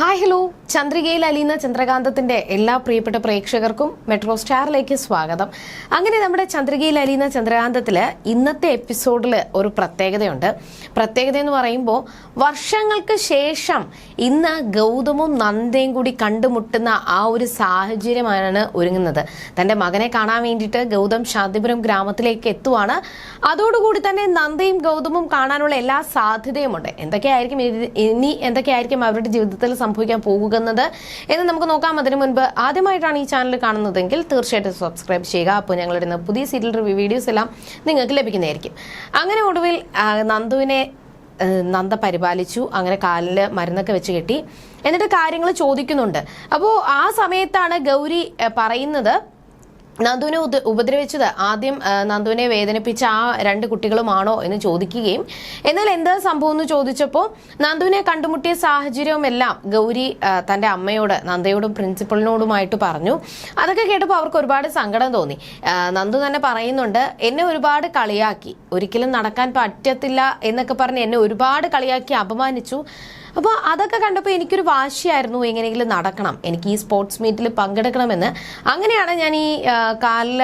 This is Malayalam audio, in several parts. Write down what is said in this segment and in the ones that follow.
ഹായ് ഹലോ ചന്ദ്രികയിൽ അലീന ചന്ദ്രകാന്തത്തിന്റെ എല്ലാ പ്രിയപ്പെട്ട പ്രേക്ഷകർക്കും മെട്രോ സ്റ്റാറിലേക്ക് സ്വാഗതം. അങ്ങനെ നമ്മുടെ ചന്ദ്രികയിൽ അലീന ചന്ദ്രകാന്തത്തിൽ ഇന്നത്തെ എപ്പിസോഡിൽ ഒരു പ്രത്യേകതയുണ്ട്. പ്രത്യേകത എന്ന് പറയുമ്പോൾ വർഷങ്ങൾക്ക് ശേഷം ഇന്ന് ഗൗതമും നന്ദയും കൂടി കണ്ടുമുട്ടുന്ന ആ ഒരു സാഹചര്യമാണ് ഒരുങ്ങുന്നത്. തന്റെ മകനെ കാണാൻ വേണ്ടിയിട്ട് ഗൗതം ശാന്തിപുരം ഗ്രാമത്തിലേക്ക് എത്തുവാണ്. അതോടുകൂടി തന്നെ നന്ദയും ഗൗതമും കാണാനുള്ള എല്ലാ സാധ്യതയുമുണ്ട്. എന്തൊക്കെയായിരിക്കും ഇനി- എന്തൊക്കെയായിരിക്കും അവരുടെ ജീവിതത്തിൽ സംഭവിക്കാൻ പോകുന്നത് എന്ന് നമുക്ക് നോക്കാം. അതിനു മുൻപ് ആദ്യമായിട്ടാണ് ഈ ചാനൽ കാണുന്നതെങ്കിൽ തീർച്ചയായിട്ടും സബ്സ്ക്രൈബ് ചെയ്യുക. അപ്പോൾ ഞങ്ങളിടുന്ന പുതിയ സീരിയൽ റിവ്യൂ വീഡിയോസ് എല്ലാം നിങ്ങൾക്ക് ലഭിക്കുന്നതായിരിക്കും. അങ്ങനെ ഒടുവിൽ നന്ദുവിനെ നന്ദ പരിപാലിച്ചു. അങ്ങനെ കാലിൽ മരുന്നൊക്കെ വെച്ച് കെട്ടി. എന്നിട്ട് കാര്യങ്ങൾ ചോദിക്കുന്നുണ്ട്. അപ്പോൾ ആ സമയത്താണ് ഗൗരി പറയുന്നത് നന്ദുവിനെ ഉപദ്രവിച്ചത് ആദ്യം നന്ദുവിനെ വേദനിപ്പിച്ച ആ രണ്ട് കുട്ടികളുമാണോ എന്ന് ചോദിക്കുകയും എന്നാൽ എന്താ സംഭവം എന്ന് ചോദിച്ചപ്പോൾ നന്ദുവിനെ കണ്ടുമുട്ടിയ സാഹചര്യവുമെല്ലാം ഗൗരി തന്റെ അമ്മയോട് നന്ദയോടും പ്രിൻസിപ്പളിനോടുമായിട്ട് പറഞ്ഞു. അതൊക്കെ കേട്ടപ്പോൾ അവർക്ക് ഒരുപാട് സങ്കടം തോന്നി. നന്ദു തന്നെ പറയുന്നുണ്ട് എന്നെ ഒരുപാട് കളിയാക്കി. ഒരിക്കലും നടക്കാൻ പറ്റത്തില്ല എന്നൊക്കെ പറഞ്ഞ് എന്നെ ഒരുപാട് കളിയാക്കി അപമാനിച്ചു. അപ്പോൾ അതൊക്കെ കണ്ടപ്പോൾ എനിക്കൊരു വാശിയായിരുന്നു എങ്ങനെയെങ്കിലും നടക്കണം. എനിക്ക് ഈ സ്പോർട്സ് മീറ്റിൽ പങ്കെടുക്കണമെന്ന്. അങ്ങനെയാണ് ഞാൻ ഈ കാലിൽ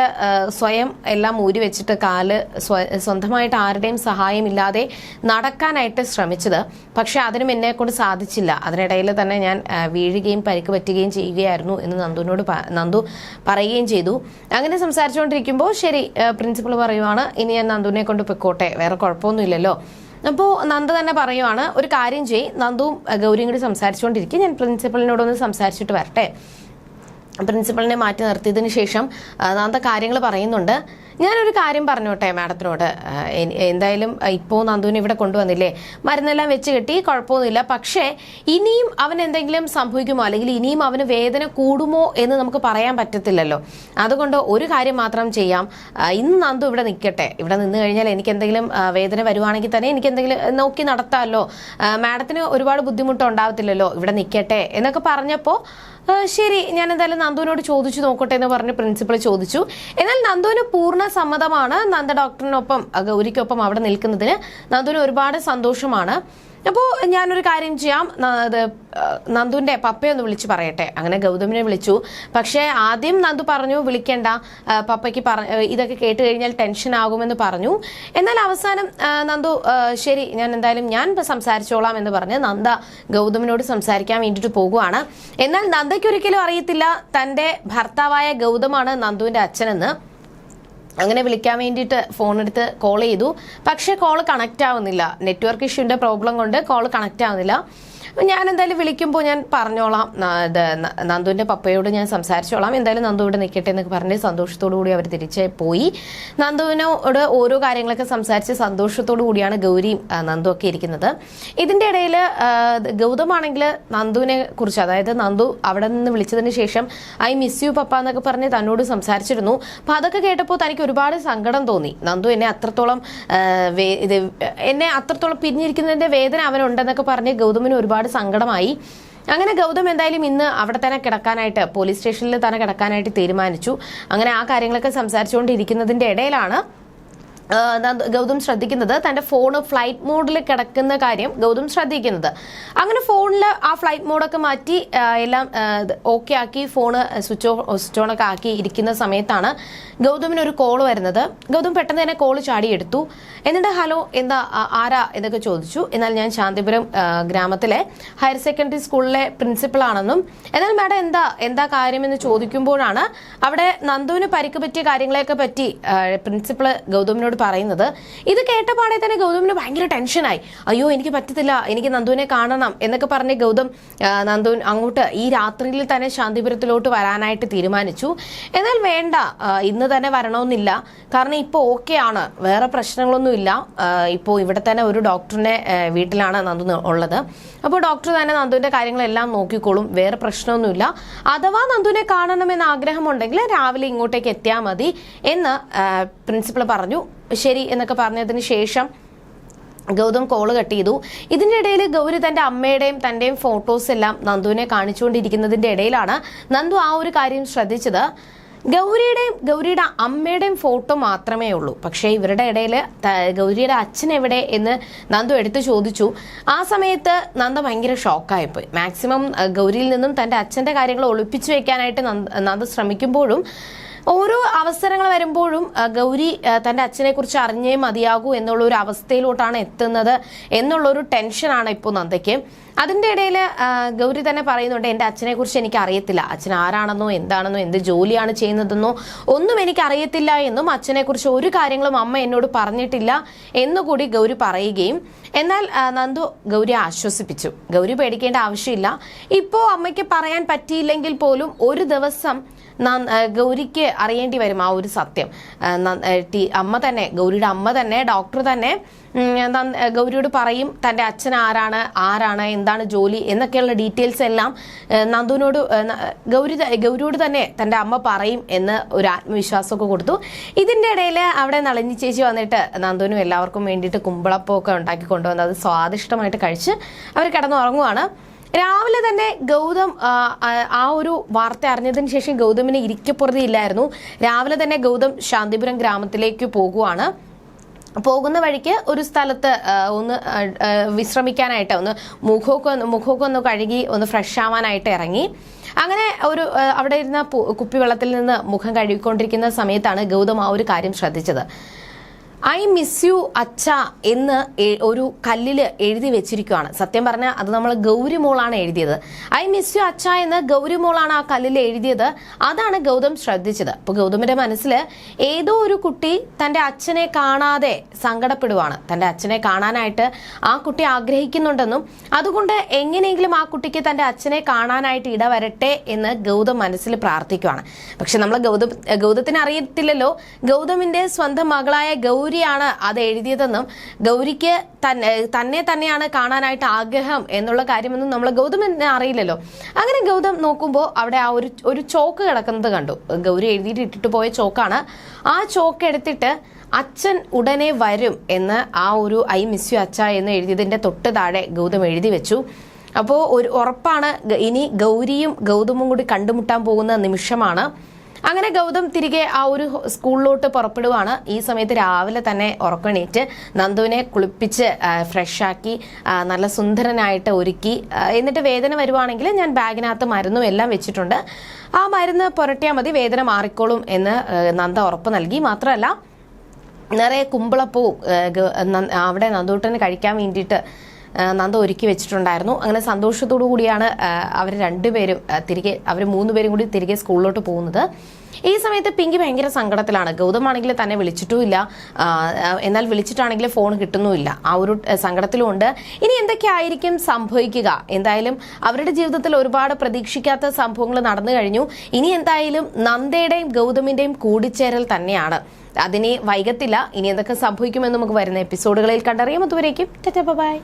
സ്വയം എല്ലാം ഊരി വെച്ചിട്ട് കാൽ സ്വ- സ്വന്തമായിട്ട് ആരുടെയും സഹായമില്ലാതെ നടക്കാനായിട്ട് ശ്രമിച്ചത്. പക്ഷേ അതിനും എന്നെ കൊണ്ട് സാധിച്ചില്ല. അതിനിടയിൽ തന്നെ ഞാൻ വീഴുകയും പരിക്ക് പറ്റുകയും ചെയ്യുകയായിരുന്നു എന്ന് നന്ദുവിനോട് നന്ദു പറയുകയും ചെയ്തു. അങ്ങനെ സംസാരിച്ചുകൊണ്ടിരിക്കുമ്പോൾ ശരി പ്രിൻസിപ്പൾ പറയുവാണ് ഇനി ഞാൻ നന്ദുവിനെ കൊണ്ട് പൊയ്ക്കോട്ടെ. വേറെ കുഴപ്പമൊന്നുമില്ലല്ലോ. അപ്പോൾ നന്ദ തന്നെ പറയുവാണ് ഒരു കാര്യം ചെയ് നന്ദുവും ഗൗരിയും കൂടി സംസാരിച്ചുകൊണ്ടിരിക്കും. ഞാൻ പ്രിൻസിപ്പളിനോടൊന്ന് സംസാരിച്ചിട്ട് വരട്ടെ. പ്രിൻസിപ്പളിനെ മാറ്റി നിർത്തിയതിന് ശേഷം നന്ദ കാര്യങ്ങൾ പറയുന്നുണ്ട്. ഞാനൊരു കാര്യം പറഞ്ഞോട്ടെ മാഡത്തിനോട്. എന്തായാലും ഇപ്പോ നന്ദുവിനെ ഇവിടെ കൊണ്ടുവന്നില്ലേ? മരുന്നെല്ലാം വെച്ച് കെട്ടി കുഴപ്പമൊന്നുമില്ല. പക്ഷേ ഇനിയും അവൻ എന്തെങ്കിലും സംഭവിക്കുമോ? അല്ലെങ്കിൽ ഇനിയും അവന് വേദന കൂടുമോ എന്ന് നമുക്ക് പറയാൻ പറ്റത്തില്ലല്ലോ. അതുകൊണ്ട് ഒരു കാര്യം മാത്രം ചെയ്യാം. ഇന്ന് നന്ദു ഇവിടെ നിൽക്കട്ടെ. ഇവിടെ നിന്ന് കഴിഞ്ഞാൽ എനിക്ക് എന്തെങ്കിലും വേദന വരുവാണെങ്കിൽ തന്നെ എനിക്ക് എന്തെങ്കിലും നോക്കി നടത്താമല്ലോ മാഡത്തിന് ഒരുപാട് ബുദ്ധിമുട്ടുണ്ടാവത്തില്ലല്ലോ ഇവിടെ നിൽക്കട്ടെ എന്നൊക്കെ പറഞ്ഞപ്പോൾ ശരി ഞാൻ എന്തായാലും നന്ദുവിനോട് ചോദിച്ചു നോക്കട്ടെ എന്ന് പറഞ്ഞ് പ്രിൻസിപ്പൾ ചോദിച്ചു. എന്നാൽ നന്ദുവിന് പൂർണ സമ്മതമാണ് നന്ദ ഡോക്ടറിനൊപ്പം ഗൗരിക്കൊപ്പം അവിടെ നിൽക്കുന്നതിന്. നന്ദുവിന് ഒരുപാട് സന്തോഷമാണ്. അപ്പോൾ ഞാനൊരു കാര്യം ചെയ്യാം. നന്ദുന്റെ ഇത് ആ, നന്ദുവിന്റെ പപ്പയെ ഒന്ന് വിളിച്ച് പറയട്ടെ. അങ്ങനെ ഗൗതമിനെ വിളിച്ചു. പക്ഷേ ആദ്യം നന്ദു പറഞ്ഞു വിളിക്കേണ്ട. പപ്പയ്ക്ക് പറ ഇതൊക്കെ കേട്ട് കഴിഞ്ഞാൽ ടെൻഷൻ ആകുമെന്ന് പറഞ്ഞു. എന്നാൽ അവസാനം നന്ദു ശരി ഞാൻ എന്തായാലും ഞാൻ സംസാരിച്ചോളാം എന്ന് പറഞ്ഞ് നന്ദ ഗൗതമിനോട് സംസാരിക്കാൻ വേണ്ടിയിട്ട് പോകുവാണ്. എന്നാൽ നന്ദയ്ക്ക് ഒരിക്കലും അറിയത്തില്ല. തന്റെ ഭർത്താവായ ഗൗതമാണ് നന്ദുവിന്റെ അച്ഛനെന്ന്. അങ്ങനെ വിളിക്കാൻ വേണ്ടിയിട്ട് ഫോൺ എടുത്ത് കോൾ ചെയ്തു. പക്ഷേ കോൾ കണക്റ്റ് ആവുന്നില്ല. നെറ്റ്വർക്ക് ഇഷ്യൂവിന്റെ പ്രോബ്ലം കൊണ്ട് കോൾ കണക്റ്റ് ആവുന്നില്ല. ഞാൻ എന്തായാലും വിളിക്കുമ്പോൾ ഞാൻ പറഞ്ഞോളാം. നന്ദുവിന്റെ പപ്പയോട് ഞാൻ സംസാരിച്ചോളാം. എന്തായാലും നന്ദു ഇവിടെ നിൽക്കട്ടെ എന്നൊക്കെ പറഞ്ഞ് സന്തോഷത്തോടു കൂടി അവർ തിരിച്ച് പോയി. നന്ദുവിനോട് ഓരോ കാര്യങ്ങളൊക്കെ സംസാരിച്ച് സന്തോഷത്തോടു കൂടിയാണ് ഗൗരിയും നന്ദു ഒക്കെ ഇരിക്കുന്നത്. ഇതിന്റെ ഇടയിൽ ഗൗതമാണെങ്കിൽ നന്ദുവിനെ കുറിച്ച് അതായത് നന്ദു അവിടെ നിന്ന് വിളിച്ചതിന് ശേഷം ഐ മിസ് യു പപ്പ എന്നൊക്കെ പറഞ്ഞ് തന്നോട് സംസാരിച്ചിരുന്നു. അപ്പൊ അതൊക്കെ കേട്ടപ്പോൾ തനിക്ക് ഒരുപാട് സങ്കടം തോന്നി. നന്ദു എന്നെ അത്രത്തോളം എന്നെ അത്രത്തോളം പിരിഞ്ഞിരിക്കുന്നതിന്റെ വേദന അവനുണ്ടെന്നൊക്കെ പറഞ്ഞ് ഗൗതമിന് ഒരുപാട് സങ്കടമായി. അങ്ങനെ ഗൗതം എന്തായാലും ഇന്ന് അവിടെ തന്നെ കിടക്കാനായിട്ട് പോലീസ് സ്റ്റേഷനിൽ തന്നെ കിടക്കാനായിട്ട് തീരുമാനിച്ചു. അങ്ങനെ ആ കാര്യങ്ങളൊക്കെ സംസാരിച്ചുകൊണ്ടിരിക്കുന്നതിന്റെ ഇടയിലാണ് ഗൗതം ശ്രദ്ധിക്കുന്നത് തന്റെ ഫോൺ ഫ്ലൈറ്റ് മോഡിൽ കിടക്കുന്ന കാര്യം ഗൗതം ശ്രദ്ധിക്കുന്നത്. അങ്ങനെ ഫോണിൽ ആ ഫ്ലൈറ്റ് മോഡൊക്കെ മാറ്റി എല്ലാം ഓക്കെ ആക്കി phone switch off switch on ഒക്കെ ആക്കി ഇരിക്കുന്ന സമയത്താണ് ഗൗതമിന് ഒരു കോൾ വരുന്നത്. ഗൗതം പെട്ടെന്ന് തന്നെ കോൾ ചാടിയെടുത്തു. എന്നിട്ട് ഹലോ എന്താ ആരാ? എന്നൊക്കെ ചോദിച്ചു. എന്നാൽ ഞാൻ ശാന്തിപുരം ഗ്രാമത്തിലെ ഹയർ സെക്കൻഡറി സ്കൂളിലെ പ്രിൻസിപ്പളാണെന്നും എന്നാൽ മാഡം എന്താ എന്താ കാര്യമെന്ന് ചോദിക്കുമ്പോഴാണ് അവിടെ നന്ദുവിന് പരിക്ക് പറ്റിയ കാര്യങ്ങളെയൊക്കെ പറ്റി പ്രിൻസിപ്പൾ ഗൗതമിനോട് പറയുന്നത്. ഇത് കേട്ടപാടെ തന്നെ ഗൗതമിന് ഭയങ്കര ടെൻഷനായി. അയ്യോ എനിക്ക് പറ്റത്തില്ല എനിക്ക് നന്ദുവിനെ കാണണം എന്നൊക്കെ പറഞ്ഞ് ഗൗതം നന്ദുവിൻ അങ്ങോട്ട് ഈ രാത്രിയിൽ തന്നെ ശാന്തിപുരത്തിലോട്ട് വരാനായിട്ട് തീരുമാനിച്ചു. എന്നാൽ വേണ്ട ഇന്ന് തന്നെ വരണമെന്നില്ല. കാരണം ഇപ്പോൾ ഓക്കെ ആണ് വേറെ പ്രശ്നങ്ങളൊന്നുമില്ല. ഇപ്പോൾ ഇവിടെ തന്നെ ഒരു ഡോക്ടറിനെ വീട്ടിലാണ് നന്ദു ഉള്ളത്. അപ്പോൾ ഡോക്ടർ തന്നെ നന്ദുവിന്റെ കാര്യങ്ങളെല്ലാം നോക്കിക്കോളും വേറെ പ്രശ്നമൊന്നുമില്ല. അഥവാ നന്ദുവിനെ കാണണമെന്ന് ആഗ്രഹമുണ്ടെങ്കിൽ രാവിലെ ഇങ്ങോട്ടേക്ക് എത്തിയാൽ മതി എന്ന് പ്രിൻസിപ്പൾ പറഞ്ഞു. ശരി എന്നൊക്കെ പറഞ്ഞതിന് ശേഷം ഗൗതം കോൾ കട്ട് ചെയ്തു ഇതിന്റെ ഇടയിൽ ഗൗരി തന്റെ അമ്മയുടെയും തന്റെയും ഫോട്ടോസ് എല്ലാം നന്ദുവിനെ കാണിച്ചുകൊണ്ടിരിക്കുന്നതിന്റെ ഇടയിലാണ് നന്ദു ആ ഒരു കാര്യം ശ്രദ്ധിച്ചത്. ഗൗരിയുടെയും ഗൗരിയുടെ അമ്മയുടെയും ഫോട്ടോ മാത്രമേ ഉള്ളൂ. പക്ഷേ ഇവരുടെ ഇടയിൽ ഗൗരിയുടെ അച്ഛൻ എവിടെ എന്ന് നന്ദു എടുത്തു ചോദിച്ചു. ആ സമയത്ത് നന്ദ ഭയങ്കര ഷോക്കായിപ്പോയി മാക്സിമം ഗൗരിയിൽ നിന്നും തന്റെ അച്ഛന്റെ കാര്യങ്ങൾ ഒളിപ്പിച്ചു വെക്കാനായിട്ട് നന്ദ ശ്രമിക്കുമ്പോഴും ഓരോ അവസരങ്ങൾ വരുമ്പോഴും ഗൗരി തന്റെ അച്ഛനെ കുറിച്ച് അറിഞ്ഞേ മതിയാകൂ എന്നുള്ള ഒരു അവസ്ഥയിലോട്ടാണ് എത്തുന്നത് എന്നുള്ളൊരു ടെൻഷനാണ് ഇപ്പോൾ നന്ദയ്ക്ക്. അതിന്റെ ഇടയിൽ ഗൗരി തന്നെ പറയുന്നുണ്ട് എന്റെ അച്ഛനെ കുറിച്ച് എനിക്ക് അറിയത്തില്ല. അച്ഛൻ ആരാണെന്നോ എന്താണെന്നോ എന്ത് ജോലിയാണ് ചെയ്യുന്നതെന്നോ ഒന്നും എനിക്ക് അറിയത്തില്ല എന്നും അച്ഛനെ കുറിച്ച് ഒരു കാര്യങ്ങളും അമ്മ എന്നോട് പറഞ്ഞിട്ടില്ല എന്നുകൂടി ഗൗരി പറയുകയും എന്നാൽ നന്ദു ഗൗരി ആശ്വസിപ്പിച്ചു. ഗൗരി പേടിക്കേണ്ട ആവശ്യമില്ല. ഇപ്പോൾ അമ്മയ്ക്ക് പറയാൻ പറ്റിയില്ലെങ്കിൽ പോലും ഒരു ദിവസം ഗൗരിക്ക് അറിയേണ്ടി വരും ആ ഒരു സത്യം. അമ്മ തന്നെ ഗൗരിയുടെ അമ്മ തന്നെ ഡോക്ടർ തന്നെ ഗൗരിയോട് പറയും തന്റെ അച്ഛൻ ആരാണ് ആരാണ് എന്താണ് ജോലി എന്നൊക്കെയുള്ള ഡീറ്റെയിൽസ് എല്ലാം നന്ദുവിനോട് ഗൗരി ഗൗരിയോട് തന്നെ തന്റെ അമ്മ പറയും എന്ന് ഒരു ആത്മവിശ്വാസമൊക്കെ കൊടുത്തു. ഇതിന്റെ ഇടയിൽ അവിടെ നളിനി ചേച്ചി വന്നിട്ട് നന്ദുവിനും എല്ലാവർക്കും വേണ്ടിയിട്ട് കുമ്പളപ്പമൊക്കെ ഉണ്ടാക്കി കൊണ്ടുവന്ന് അത് സ്വാദിഷ്ടമായിട്ട് കഴിച്ച് അവർ കിടന്നുറങ്ങുവാണ്. രാവിലെ തന്നെ ഗൗതം ആ, ഒരു വാർത്ത അറിഞ്ഞതിന് ശേഷം ഗൗതമിന് ഇരിക്കപ്പുറതി ഇല്ലായിരുന്നു. രാവിലെ തന്നെ ഗൗതം ശാന്തിപുരം ഗ്രാമത്തിലേക്ക് പോകുവാണ്. പോകുന്ന വഴിക്ക് ഒരു സ്ഥലത്ത് ഒന്ന് വിശ്രമിക്കാനായിട്ട് ഒന്ന് മുഖമൊക്കെ ഒന്ന് മുഖമൊക്കെ ഒന്ന് കഴുകി ഒന്ന് ഫ്രഷ് ആവാനായിട്ട് ഇറങ്ങി. അങ്ങനെ ഒരു അവിടെ ഇരുന്ന കുപ്പിവെള്ളത്തിൽ നിന്ന് മുഖം കഴുകിക്കൊണ്ടിരിക്കുന്ന സമയത്താണ് ഗൗതം ആ ഒരു കാര്യം ശ്രദ്ധിച്ചത്. ഐ മിസ് യു അച്ഛ എന്ന് ഒരു കല്ലിൽ എഴുതി വെച്ചിരിക്കുകയാണ് സത്യം പറഞ്ഞാൽ അത് നമ്മൾ ഗൗരിമോളാണ് എഴുതിയത്. ഐ മിസ് യു അച്ഛ എന്ന് ഗൗരിമോളാണ് ആ കല്ലിൽ എഴുതിയത്. അതാണ് ഗൗതം ശ്രദ്ധിച്ചത്. അപ്പോൾ ഗൗതമിന്റെ മനസ്സിൽ ഏതോ ഒരു കുട്ടി തന്റെ അച്ഛനെ കാണാതെ സങ്കടപ്പെടുവാണ്. തന്റെ അച്ഛനെ കാണാനായിട്ട് ആ കുട്ടി ആഗ്രഹിക്കുന്നുണ്ടെന്നും അതുകൊണ്ട് എങ്ങനെയെങ്കിലും ആ കുട്ടിക്ക് തന്റെ അച്ഛനെ കാണാനായിട്ട് ഇടവരട്ടെ എന്ന് ഗൗതം മനസ്സിൽ പ്രാർത്ഥിക്കുകയാണ് പക്ഷെ നമ്മൾ ഗൗതം ഗൗതത്തിന് അറിയത്തില്ലല്ലോ. ഗൗതമിന്റെ സ്വന്തം മകളായ ഗൗരിയാണ് അത് എഴുതിയതെന്നും ഗൗരിക്ക് തന്നെ തന്നെ തന്നെയാണ് കാണാനായിട്ട് ആഗ്രഹം എന്നുള്ള കാര്യമൊന്നും നമ്മൾ ഗൗതമിന് അറിയില്ലല്ലോ. അങ്ങനെ ഗൗതം നോക്കുമ്പോൾ അവിടെ ആ ഒരു ഒരു ചോക്ക് കിടക്കുന്നത് കണ്ടു. ഗൗരി എഴുതിയിട്ട് ഇട്ടിട്ട് പോയ ചോക്കാണ്. ആ ചോക്ക് എടുത്തിട്ട് അച്ഛൻ ഉടനെ വരും എന്ന് ആ ഒരു ഐ മിസ് യു അച്ഛ എന്ന് എഴുതിയതിന്റെ തൊട്ട് താഴെ ഗൗതം എഴുതി വെച്ചു. അപ്പോൾ ഒരു ഉറപ്പാണ് ഇനി ഗൗരിയും ഗൗതമും കൂടി കണ്ടുമുട്ടാൻ പോകുന്ന നിമിഷമാണ്. അങ്ങനെ ഗൗതം തിരികെ ആ ഒരു സ്കൂളിലോട്ട് പുറപ്പെടുവാണ്. ഈ സമയത്ത് രാവിലെ തന്നെ ഉറക്കണീറ്റ് നന്ദുവിനെ കുളിപ്പിച്ച് ഫ്രഷാക്കി നല്ല സുന്ദരനായിട്ട് ഒരുക്കി. എന്നിട്ട് വേദന വരുവാണെങ്കിൽ ഞാൻ ബാഗിനകത്ത് മരുന്നും എല്ലാം വെച്ചിട്ടുണ്ട്. ആ മരുന്ന് പുരട്ടിയാൽ മതി വേദന മാറിക്കോളും എന്ന് നന്ദ ഉറപ്പ് നൽകി. മാത്രമല്ല നിറയെ ന- അവിടെ നന്ദൂട്ടന് കഴിക്കാൻ വേണ്ടിയിട്ട് നന്ദ ഒരുക്കി വെച്ചിട്ടുണ്ടായിരുന്നു. അങ്ങനെ സന്തോഷത്തോടു കൂടിയാണ് അവർ രണ്ടുപേരും തിരികെ അവർ മൂന്നുപേരും കൂടി തിരികെ സ്കൂളിലോട്ട് പോകുന്നത്. ഈ സമയത്ത് പിങ്കി ഭയങ്കര സങ്കടത്തിലാണ്. ഗൗതം ആണെങ്കിൽ തന്നെ വിളിച്ചിട്ടുമില്ല എന്നാൽ വിളിച്ചിട്ടാണെങ്കിൽ ഫോൺ കിട്ടുന്നുമില്ല. ആ ഒരു സങ്കടത്തിലുമുണ്ട് ഇനി എന്തൊക്കെയായിരിക്കും സംഭവിക്കുക? എന്തായാലും അവരുടെ ജീവിതത്തിൽ ഒരുപാട് പ്രതീക്ഷിക്കാത്ത സംഭവങ്ങൾ നടന്നു കഴിഞ്ഞു. ഇനി എന്തായാലും നന്ദയുടെയും ഗൗതമിന്റെയും കൂടിച്ചേരൽ തന്നെയാണ്. അതിനെ വൈകത്തില്ല. ഇനി എന്തൊക്കെ സംഭവിക്കുമെന്ന് നമുക്ക് വരുന്ന എപ്പിസോഡുകളിൽ കണ്ടറിയാം. അതുവരേക്കും ബൈ.